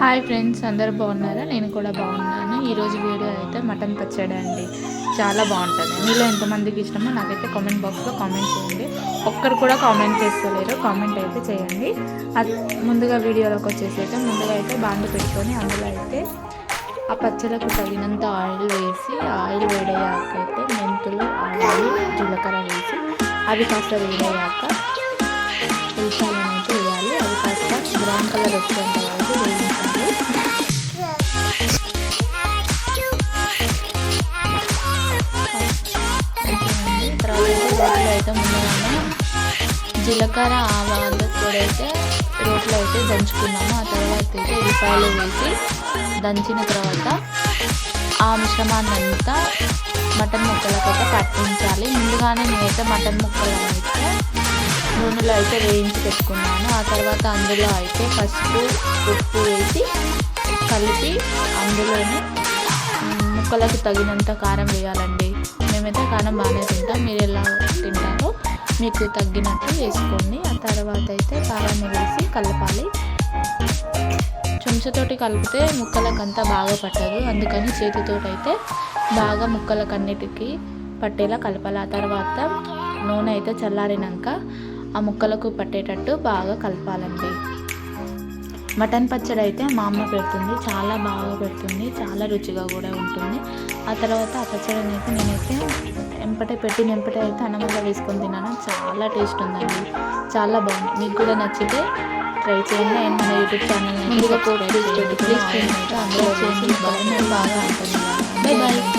Hi friends అందరు బాగున్నారా? నేను కూడా బాగున్నాను. ఈరోజు వీడియో అయితే మటన్ పచ్చడి అండి. చాలా బాగుంటుంది. మీలో ఎంతమందికి ఇష్టమో నాకైతే కామెంట్ బాక్స్లో కామెంట్ చేయండి. ఒక్కరు కూడా కామెంట్ చేస్తలేరు. కామెంట్ అయితే చేయండి. అది ముందుగా వీడియోలోకి వచ్చేసి అయితే ముందుగా అయితే బాండు పెట్టుకొని అందులో అయితే ఆ పచ్చడికి తగినంత ఆయిల్ వేసి ఆయిల్ వేడయ్యాక అయితే మెంతులు ఆయిల్ జీలకర్ర వేసి అవి కాస్త వేడయ్యాక ఉల్లిపాయలను అయితే వేయాలి. అవి కాస్త బ్రౌన్ కలర్ వచ్చేంత జీలకర్ర ఆవాలు కూడా అయితే రోట్లో అయితే దంచుకున్నాము. ఆ తర్వాత అయితే ఉల్లిపాయలు వేసి దంచిన తర్వాత ఆ మిశ్రమాన్ని అంతా మటన్ ముక్కలకైతే పట్టించాలి. ముందుగానే నేనైతే మటన్ ముక్కలను అయితే నూనెలో అయితే వేయించి పెట్టుకున్నాను. ఆ తర్వాత అందులో అయితే పసుపు ఉప్పు వేసి కలిపి అందులోనే ముక్కలకు తగినంత కారం వేయాలండి. మేమైతే కారం బాగానే తింటాం. మీరు ఎలా తింటారో మీకు తగ్గినట్టు వేసుకోండి. ఆ తర్వాత అయితే కారాన్ని వేసి కలపాలి. చెంచతోటి కలిపితే ముక్కలకు అంతా బాగా పట్టదు. అందుకని చేతితో అయితే బాగా ముక్కలకు అన్నిటికీ పట్టేలా కలపాలి. ఆ తర్వాత నూనె అయితే చల్లారినాక ఆ ముక్కలకు పట్టేటట్టు బాగా కలపాలండి. మటన్ పచ్చడి అయితే మా అమ్మ పెడుతుంది. చాలా బాగా పెడుతుంది. చాలా రుచిగా కూడా ఉంటుంది. ఆ తర్వాత ఆ పచ్చడిని అయితే నేనైతే ఎంపటే పెట్టి ఎంపటే అయితే అన్నమల్ల వేసుకొని తిన్నాను. చాలా టేస్ట్ ఉందండి. చాలా బాగుంది. మీకు కూడా నచ్చితే ట్రై చేయండి. అండ్ మన యూట్యూబ్ ఛానల్ ముందుగా పెట్టి ప్లీజ్ అయితే అందులో చేసి బాగా బాగా ఉంటుంది బాయ్ బాయ్